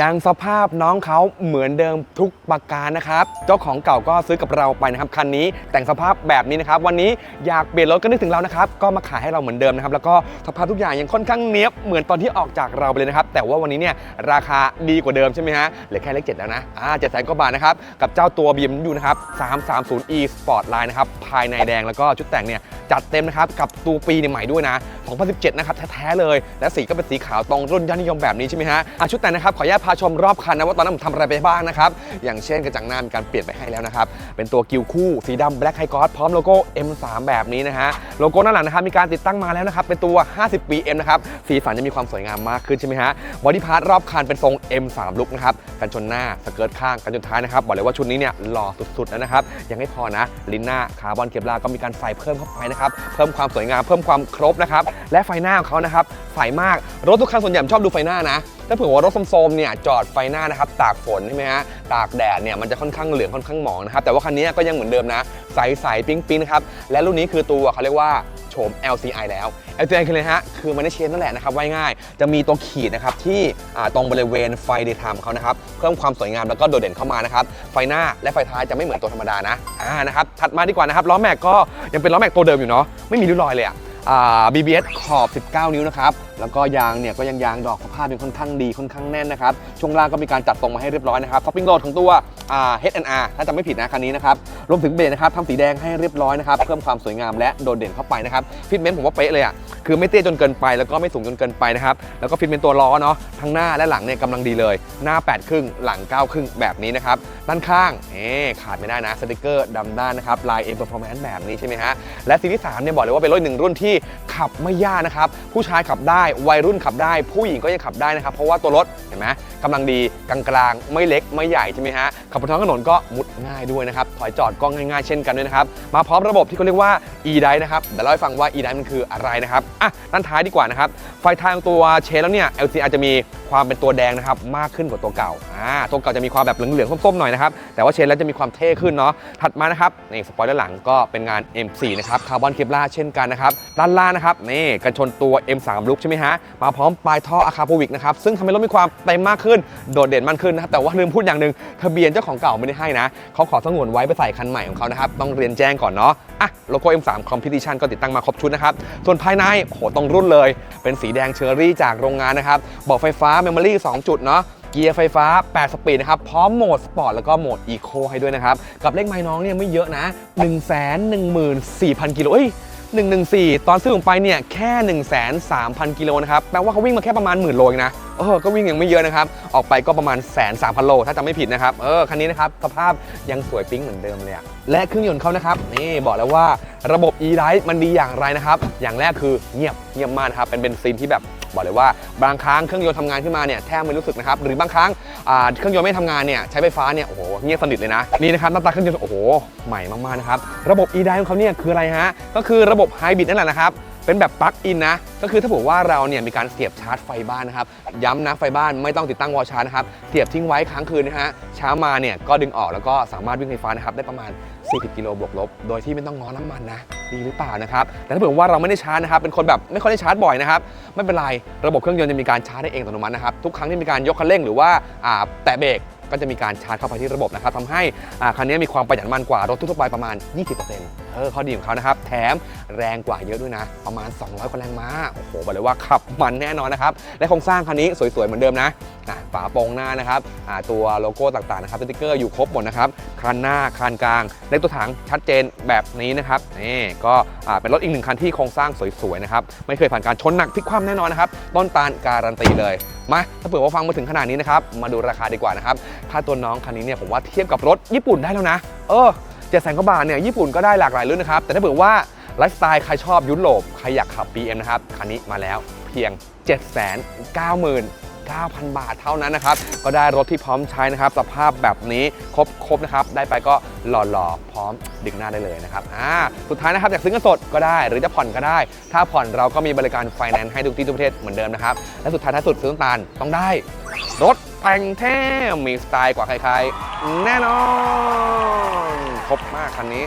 ยังสภาพน้องเขาเหมือนเดิมทุกประการนะครับ เจ้าของเก่าก็ซื้อกับเราไปนะครับคันนี้แต่งสภาพแบบนี้นะครับ วันนี้อยากเปลี่ยนรถก็นึกถึงเรานะครับ ก็มาขายให้เราเหมือนเดิมนะครับแล้วก็สภาพทุกอย่างยังค่อนข้างเนี้ยบเหมือนตอนที่ออกจากเราไปเลยนะครับ แต่ว่าวันนี้เนี่ยราคาดีกว่าเดิมใช่ไหมฮะเหลือแค่เลขเจ็ดแล้วนะอ่าเจ็ดแสนกว่าบาทนะครับกับเจ้าตัว BMW นะครับ 330e Sportline นะครับภายในแดงแล้วก็ชุดแต่งเนี่ยจัดเต็มนะครับกับตัวปีใหม่ด้วยนะ 2017 นะครับแท้ๆเลย และสีก็เป็นสีขาวตรงรุ่นยอดนิยมแบบนี้ใช่ไหมฮะอะชุดแต่งนะครับขออนุญาตพาชมรอบคันนะว่าตอนนั้นผมทำอะไรไปบ้างนะครับอย่างเช่นกระจังหน้ามีการเปลี่ยนไปให้แล้วนะครับเป็นตัวกิวคู่สีดำ Black High Gloss พร้อมโลโก้ M3 แบบนี้นะฮะโลโก้หน้าหลังนะครับมีการติดตั้งมาแล้วนะครับเป็นตัว 50ปี M นะครับสีสันจะมีความสวยงามมากขึ้นใช่ไหมฮะบอดี้พาร์ทรอบคันเป็นทรง M3 ลุกนะครับกันชนหน้าสเกิร์ตข้างกันชนท้ายนะครับบอกเลยว่าชุดนี้เนี่ยหล่อสุดๆแล้วนะครับยังไม่พอนะลิ้นหน้าคาร์บอนเคปลาก็มีการใส่เพิ่มเข้าไปนะครับเพิ่มความสวยงามเพิ่มความครบนะครับและไฟหน้าของเขานะครับใสมากรถทุกคันส่วนใหญ่ชอบดูไฟหน้านะถ้าเผื่อว่ารถโซมๆเนี่ยจอดไฟหน้านะครับตากฝนใช่ไหมฮะตากแดดเนี่ยมันจะค่อนข้างเหลืองค่อนข้างหมองนะครับแต่ว่าคันนี้ก็ยังเหมือนเดิมนะใสๆปิ๊งๆนะครับและรุ่นนี้คือตัวเขาเรียกว่าโฉม LCI แล้ว LCI คืออะไรฮะคือมันได้เชนนั่นแหละนะครับไว้ง่าย จะมีตัวขีดนะครับที่ตรงบริเวณไฟเดย์ไทม์เขานะครับเพิ่มความสวยงามแล้วก็โดดเด่นเข้ามานะครับไฟหน้าและไฟท้ายจะไม่เหมือนตัวธรรมดานะอ่านะครับถัดมาดีกว่านะครับล้อแม็กก็ยังเป็นล้อแม็กตัวเดิมอยู่เนาะไม่มีริ้วรอยเลยอะ BBS ขอบ 19 นิ้วนะครับ แล้วก็ยางเนี่ยก็ยังยางดอกสภาพเป็นค่อนข้างดีค่อนข้างแน่นนะครับ ช่วงล่างก็มีการจัดทรงมาให้เรียบร้อยนะครับท็อปปิ้งโหลดของตัว H&R ถ้าจำไม่ผิดนะคันนี้นะครับรวมถึงเบรกนะครับทำสีแดงให้เรียบร้อยนะครับเพิ่มความสวยงามและโดดเด่นเข้าไปนะครับฟิตเมนต์ผมว่าเป๊ะเลยอะคือไม่เตี้ยจนเกินไปแล้วก็ไม่สูงจนเกินไปนะครับแล้วก็ฟิตเมนต์ตัวล้อเนาะทั้งหน้าและหลังเนี่ยกำลังดีเลย หน้า 8 ครึ่งหลัง 9 ครึ่งแบบนี้นะครับด้านข้างเอ๊ขาดไม่ได้นะสติกเกอร์ดำด้านนะครับลาย M Performance แบบนี้ใช่ไหมฮะและซีรีส์3เนี่ยบอกเลยว่าเป็นรถหนึ่งรุ่นที่ขับไม่ยากนะครับผู้ชายขับได้วัยรุ่นขับได้ ผู้หญิงก็ยังขับได้นะครับเพราะว่าตัวรถเห็นไหมกำลังดีกลางๆไม่เล็กไม่ใหญ่ใช่ไหมฮะขับบนท้องถนนก็มุดง่ายด้วยนะครับถอยจอดก็ง่ายๆเช่นกันด้วยนะครับมาพร้อมระบบที่เขาเรียกว่า e-drive นะครับเดี๋ยวเล่าให้ฟังว่า e-drive มันคืออะไรนะครับอะด้านท้ายดีกว่านะครับไฟท้ายของตัวเชนแล้วเนี่ย LCR จะมี ความเป็นตัวแดงนะครับมากขึ้นกว่าตัวเก่าอ่าตัวเก่าจะมีความแบบเหลืองๆส้มๆหน่อยนะครับแต่ว่าเชนแล้วจะมีความเท่ขึ้นเนาะถัดมานะครับนี่สปอยเลอร์หลังก็เป็นงาน M4 นะครับคาร์บอนเคปลาเช่นกันนะครับด้านล่างนะครับนี่กันชนตัว M3 ลุกใช่ไหมฮะมาพร้อมปลายท่ออะคาโปวิกนะครับซึ่งทำให้รถมีความเต็มมากขึ้นโดดเด่นมากขึ้นนะครับแต่ว่าลืมพูดอย่างหนึ่งทะเบียนเจ้าของเก่าไม่ได้ให้นะเขาขอสงวนไว้ไปใส่คันใหม่ของเขานะครับต้องเรียนแจ้งก่อนเนาะอะโลโก้ M3 Competition ก็ติดตั้งมาครบชุดนะครับส่วนภายในโอ้โหตรงรุ่นเลย เป็นสีแดงเชอรี่จากโรงงานนะครับบอกไฟฟ้า Memory 2จุดเนาะเกียร์ไฟฟ้า 8 สปีดนะครับ พร้อมโหมดสปอร์ตแล้วก็โหมดอีโคให้ด้วยนะครับ กับเลขไม้น้องเนี่ยไม่เยอะนะ 1 1 4 0 0 0 กิโลเอ้ย114 ตอนซื้อผมไปเนี่ยแค่1 3 0 0 0 กิโลนะครับ แปลว่าเขาวิ่งมาแค่ประมาณหมื่นโลเองนะ เออ ก็วิ่งยังไม่เยอะนะครับ ออกไปก็ประมาณแสนสามพันโล ถ้าจำไม่ผิดนะครับ เออ คันนี้นะครับ สภาพยังสวยปิ๊งเหมือนเดิมเลยอะและเครื่องยนต์เขานะครับ นี่บอกแล้วว่าระบบ e-drive มันดีอย่างไรนะครับ อย่างแรกคือเงียบเงียบมากนะครับ เป็นเบนซินที่แบบ บอกเลยว่าบางครั้งเครื่องยนต์ทำงานขึ้นมาเนี่ยแทบไม่รู้สึกนะครับหรือบางครั้งเครื่องยนต์ไม่ทำงานเนี่ยใช้ไฟฟ้าเนี่ยโอ้โหเงียบสนิทเลยนะนี่นะครับหน้าตาเครื่องยนต์โอ้โหใหม่มากๆนะครับระบบ e-drive ของเขาเนี่ยคืออะไรฮะก็คือระบบไฮบริดนั่นแหละนะครับเป็นแบบปลั๊กอินนะ ก็คือถ้าบอกว่าเราเนี่ยมีการเสียบชาร์จไฟบ้านนะครับ ย้ำนะไฟบ้านไม่ต้องติดตั้งวอลชาร์จนะครับ เสียบทิ้งไว้ค้างคืนนะฮะ เช้ามาเนี่ยก็ดึงออกแล้วก็สามารถวิ่งไฟฟ้านะครับได้ประมาณ 40 กิโลบวกลบ โดยที่ไม่ต้องง้อน้ำมันนะ ดีหรือเปล่านะครับ แต่ถ้าเผื่อว่าเราไม่ได้ชาร์จนะครับ เป็นคนแบบไม่ค่อยได้ชาร์จบ่อยนะครับ ไม่เป็นไร ระบบเครื่องยนต์จะมีการชาร์จได้เองอัตโนมัตินะครับ ทุกครั้งที่มีการยกคันเร่งหรือว่าแตะเบรกก็จะมีการชาร์จเข้าไปที่ระบบนะครับทำให้คันนี้มีความประหยัดมันกว่ารถทั่วไปประมาณ 20%เออข้อดีของเขานะครับ แถมแรงกว่าเยอะด้วยนะ ประมาณ 200 กว่าแรงม้า โอ้โหบอกเลยว่าขับมันแน่นอนนะครับ และโครงสร้างคันนี้สวยๆ เหมือนเดิมนะฝาโปรงหน้านะครับตัวโลโก้ต่างๆนะครับสติกเกอร์อยู่ครบหมดนะครับคันหน้าคันกลางเลขตัวถังชัดเจนแบบนี้นะครับนี่ก็เป็นรถอีกหนึ่งคันที่โครงสร้างสวยๆนะครับไม่เคยผ่านการชนหนักพลิกคว่ำแน่นอนนะครับต้นตาลการันตีเลยมาถ้าเผื่อว่าฟังมาถึงขนาดนี้นะครับมาดูราคาดีกว่านะครับถ้าตัวน้องคันนี้เนี่ยผมว่าเทียบกับรถญี่ปุ่นได้แล้วนะ เออเจ็ดแสนกว่าบาทเนี่ยญี่ปุ่นก็ได้หลากหลายรุ่นนะครับแต่ถ้าเผื่อว่าไลฟ์สไตล์ใครชอบยุโรปใครอยากขับ BM นะครับคันนี้มาแล้วเพียง 7 9 9 9,000 บาทเท่านั้นนะครับ ก็ได้รถที่พร้อมใช้นะครับ สภาพแบบนี้ครบครบนะครับ ได้ไปก็หล่อๆ พร้อมดึงหน้าได้เลยนะครับ อ่า สุดท้ายนะครับอยากซื้อเงินสดก็ได้ หรือจะผ่อนก็ได้ ถ้าผ่อนเราก็มีบริการไฟแนนซ์ให้ทุกที่ทุกประเทศเหมือนเดิมนะครับ และสุดท้ายท้ายสุดซื้อน้ำตาลต้องได้ รถแต่งแท้มีสไตล์กว่าใครๆ แน่นอน ครบมากคันนี้